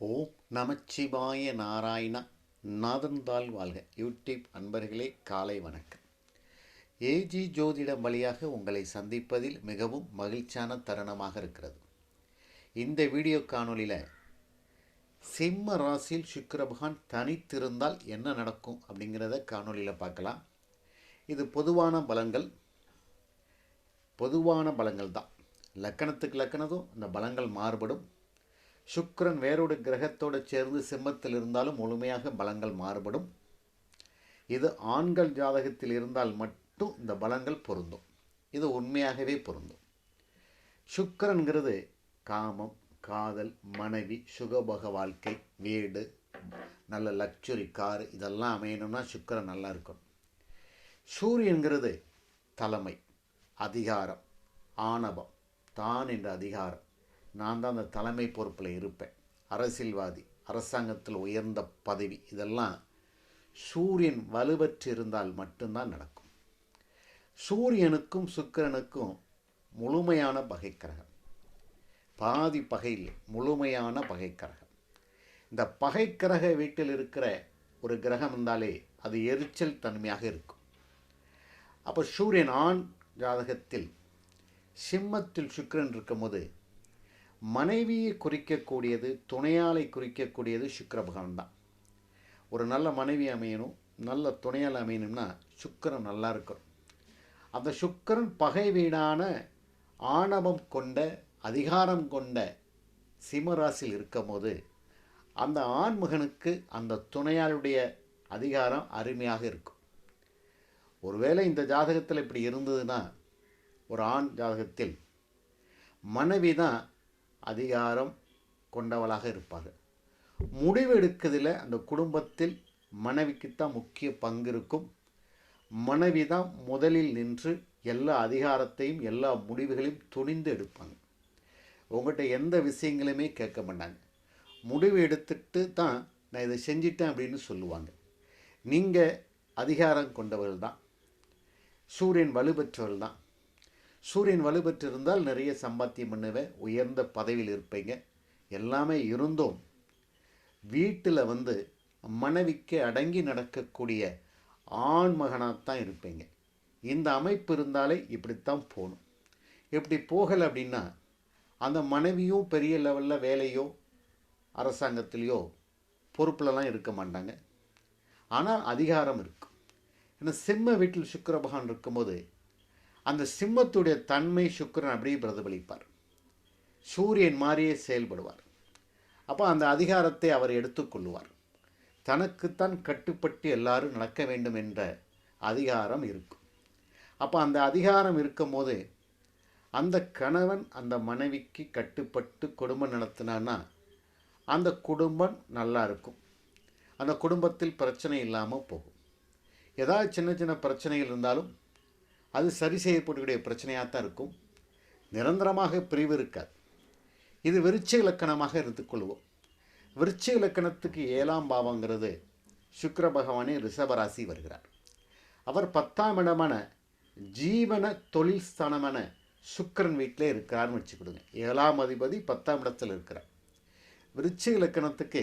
ஓம் நமச்சிவாய நாராயணா நாதன்தாள் வாழ்க. யூடியூப் அன்பர்களே காலை வணக்கம். ஏஜி ஜோதிடம் வழியாக உங்களை சந்திப்பதில் மிகவும் மகிழ்ச்சியான தருணமாக இருக்கிறது. இந்த வீடியோ காணொலியில் சிம்ம ராசியில் சுக்கர பகவான் தனித்திருந்தால் என்ன நடக்கும் அப்படிங்கிறத காணொலியில் பார்க்கலாம். இது பொதுவான பலங்கள் பொதுவான பலங்கள் தான். லக்கணத்துக்கு லக்கணதும் அந்த பலங்கள் மாறுபடும். சுக்கரன் வேறொரு கிரகத்தோடு சேர்ந்து சிம்மத்தில் இருந்தாலும் முழுமையாக பலங்கள் மாறுபடும். இது ஆண்கள் ஜாதகத்தில் இருந்தால் மட்டும் இந்த பலங்கள் பொருந்தும். இது உண்மையாகவே பொருந்தும். சுக்கரன்கிறது காமம் காதல் மனைவி சுகபோக வாழ்க்கை வீடு நல்ல லக்ஸுரி கார் இதெல்லாம் அமையணும்னா சுக்கரன் நல்லா இருக்கும் சூரியன்கிறது தலைமை அதிகாரம் ஆணவம் தான் என்ற அதிகாரம். நான் தான் அந்த தலைமை பொறுப்பில் இருப்பேன். அரசியல்வாதி அரசாங்கத்தில் உயர்ந்த பதவி இதெல்லாம் சூரியன் வலுவற்று இருந்தால் மட்டும்தான் நடக்கும். சூரியனுக்கும் சுக்கிரனுக்கும் முழுமையான பகைக்கிரகம். பாதி பகையில் முழுமையான பகைக்கரகம். இந்த பகைக்கரக வீட்டில் இருக்கிற ஒரு கிரகம் இருந்தாலே அது எரிச்சல் தன்மையாக இருக்கும். அப்போ சூரியன் ஆண் ஜாதகத்தில் சிம்மத்தில் சுக்கிரன் இருக்கும்போது மனைவியை குறிக்கக்கூடியது துணையாளை குறிக்கக்கூடியது சுக்கர பகவான் தான் ஒரு நல்ல மனைவி அமையணும் நல்ல துணையால் அமையணும்னா சுக்கரன் நல்லா இருக்கணும். அந்த சுக்கரன் பகை வீடான ஆணவம் கொண்ட அதிகாரம் கொண்ட சிம்மராசியில் இருக்கும்போது அந்த ஆண்மகனுக்கு அந்த துணையாளுடைய அதிகாரம் அருமையாக இருக்கும். ஒருவேளை இந்த ஜாதகத்தில் இப்படி இருந்ததுன்னா ஒரு ஆண் ஜாதகத்தில் மனைவி தான் அதிகாரம் கொண்டவளாக இருப்பார் முடிவு எடுக்கிறதுல அந்த குடும்பத்தில் மனைவிக்குத்தான் முக்கிய பங்கு இருக்கும் மனைவி தான் முதலில் நின்று எல்லா அதிகாரத்தையும் எல்லா முடிவுகளையும் துணிந்து எடுப்பாங்க. உங்கள்கிட்ட எந்த விஷயங்களுமே கேட்க மாட்டாங்க. முடிவு எடுத்துட்டு தான் நான் இதை செஞ்சிட்டேன் அப்படின்னு சொல்லுவாங்க. நீங்கள் அதிகாரம் கொண்டவர்கள் தான் சூரியன் வலுப்பெற்றவர்கள் தான் சூரியன் வலுப்பெற்றிருந்தால் நிறைய சம்பாத்தியம் பண்ணுவேன் உயர்ந்த பதவியில் இருப்பீங்க. எல்லாமே இருந்தும் வீட்டில் வந்து மனைவிக்கு அடங்கி நடக்கக்கூடிய ஆண் மகனாகத்தான் இருப்பீங்க. இந்த அமைப்பு இருந்தாலே இப்படித்தான் போகணும் இப்படி போகலை அப்படின்னா அந்த மனைவியும் பெரிய லெவலில் வேலையோ அரசாங்கத்திலேயோ பொறுப்புலலாம் இருக்க மாட்டாங்க. ஆனால் அதிகாரம் இருக்கும். ஏன்னா சிம்ம வீட்டில் சுக்கிர பகவான் இருக்கும்போது அந்த சிம்மத்துடைய தன்மை சுக்கிரன் அப்படியே பிரதிபலிப்பார். சூரியன் மாதிரியே செயல்படுவார். அப்போ அந்த அதிகாரத்தை அவர் எடுத்துக்கொள்வார் தனக்குத்தான் கட்டுப்பட்டு எல்லாரும் நடக்க வேண்டும் என்ற அதிகாரம் இருக்கும். அப்போ அந்த அதிகாரம் இருக்கும்போது அந்த கணவன் அந்த மனைவிக்கு கட்டுப்பட்டு குடும்பம் நடத்தினான்னா அந்த குடும்பம் நல்லா இருக்கும். அந்த குடும்பத்தில் பிரச்சனை இல்லாமல் போகும். ஏதாவது சின்ன சின்ன பிரச்சனைகள் இருந்தாலும் அது சரி செய்யப்படக்கூடிய பிரச்சனையாக தான் இருக்கும். நிரந்தரமாக பிரிவு இருக்காது. இது விருட்ச இலக்கணமாக எடுத்துக்கொள்வோம் விருட்ச இலக்கணத்துக்கு ஏழாம் பாவங்கிறது சுக்கர பகவானே ரிஷபராசி வருகிறார். அவர் பத்தாம் இடமான ஜீவன தொழில் ஸ்தானமான சுக்கரன் வீட்டிலே இருக்கிறார்னு வச்சுக்கிடுங்க. ஏழாம் அதிபதி பத்தாம் இடத்தில் இருக்கிறார். விருட்ச இலக்கணத்துக்கு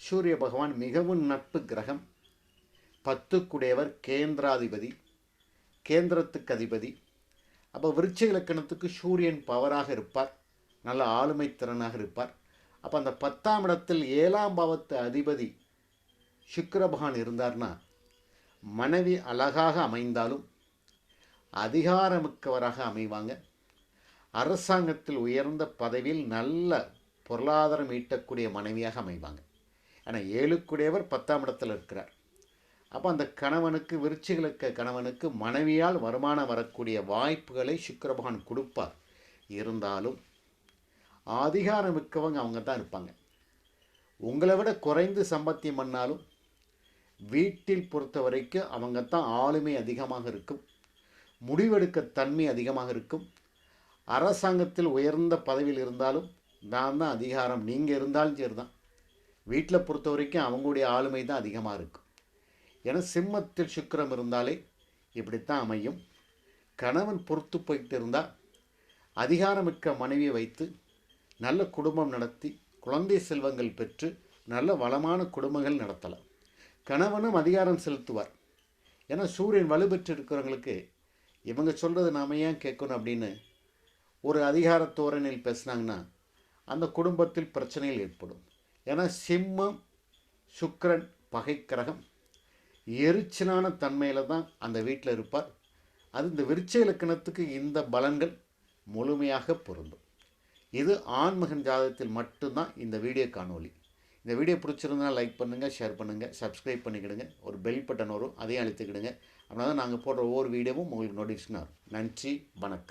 சூரிய பகவான் மிகவும் நட்பு கிரகம். பத்துக்குடையவர் கேந்திராதிபதி. கேந்திரத்துக்கு அதிபதி. அப்போ விருட்ச இலக்கணத்துக்கு சூரியன் பவராக இருப்பார். நல்ல ஆளுமை திறனாக இருப்பார். அப்போ அந்த பத்தாம் இடத்தில் ஏழாம் பாவத்து அதிபதி சுக்கரபகான் இருந்தார்னா மனைவி அழகாக அமைந்தாலும் அதிகாரமிக்கவராக அமைவாங்க. அரசாங்கத்தில் உயர்ந்த பதவியில் நல்ல பொருளாதாரம் ஈட்டக்கூடிய மனைவியாக அமைவாங்க. ஏன்னா ஏழுக்குடையவர் பத்தாம் இடத்தில் இருக்கிறார். அப்போ அந்த கணவனுக்கு விருச்சிகளுக்க கணவனுக்கு மனைவியால் வருமானம் வரக்கூடிய வாய்ப்புகளை சுக்கரபகவான் கொடுப்பார். இருந்தாலும் அதிகாரம் மிக்கவங்க அவங்க தான் இருப்பாங்க. உங்களை விட குறைந்து சம்பத்தியம் பண்ணாலும் வீட்டில் பொறுத்த வரைக்கும் அவங்க தான் ஆளுமை அதிகமாக இருக்கும். முடிவெடுக்க தன்மை அதிகமாக இருக்கும். அரசாங்கத்தில் உயர்ந்த பதவியில் இருந்தாலும் நான் தான் அதிகாரம் நீங்கள் இருந்தாலும் சரி தான் வீட்டில் பொறுத்த வரைக்கும் அவங்களுடைய ஆளுமை தான் அதிகமாக இருக்கும். ஏன்னா சிம்மத்தில் சுக்கிரம் இருந்தாலே இப்படித்தான் அமையும். கணவன் பொறுத்து போய்கிட்டு இருந்தால் அதிகாரமிக்க மனைவியை வைத்து நல்ல குடும்பம் நடத்தி குழந்தை செல்வங்கள் பெற்று நல்ல வளமான குடும்பங்கள் நடத்தலாம். கணவனும் அதிகாரம் செலுத்துவார். ஏன்னா சூரியன் வலுப்பெற்று இருக்கிறவங்களுக்கு இவங்க சொல்கிறது நாம ஏன் கேட்கணும் அப்படின்னு ஒரு அதிகார தோரணையில் பேசுனாங்கன்னா அந்த குடும்பத்தில் பிரச்சனைகள் ஏற்படும். ஏன்னா சிம்மம் சுக்கிரன் பகை கிரகம் எரிச்சலான தன்மையில் தான் அந்த வீட்டில் இருப்பார். அது இந்த விருச்ச இலக்கணத்துக்கு இந்த பலன்கள் முழுமையாக பொருந்தும். இது ஆண்மகன் ஜாதகத்தில் மட்டும்தான் இந்த வீடியோ காணொலி இந்த வீடியோ பிடிச்சிருந்தா லைக் பண்ணுங்கள் ஷேர் பண்ணுங்கள் சப்ஸ்கிரைப் பண்ணிக்கிடுங்க. ஒரு பெல் பட்டன் வரும் அதையும் அழுத்திக்கிடுங்க. அப்படின்னா தான் நாங்கள் போடுற ஒவ்வொரு வீடியோவும் உங்களுக்கு நோட்டிஃபிகேஷன் ஆகும் நன்றி வணக்கம்.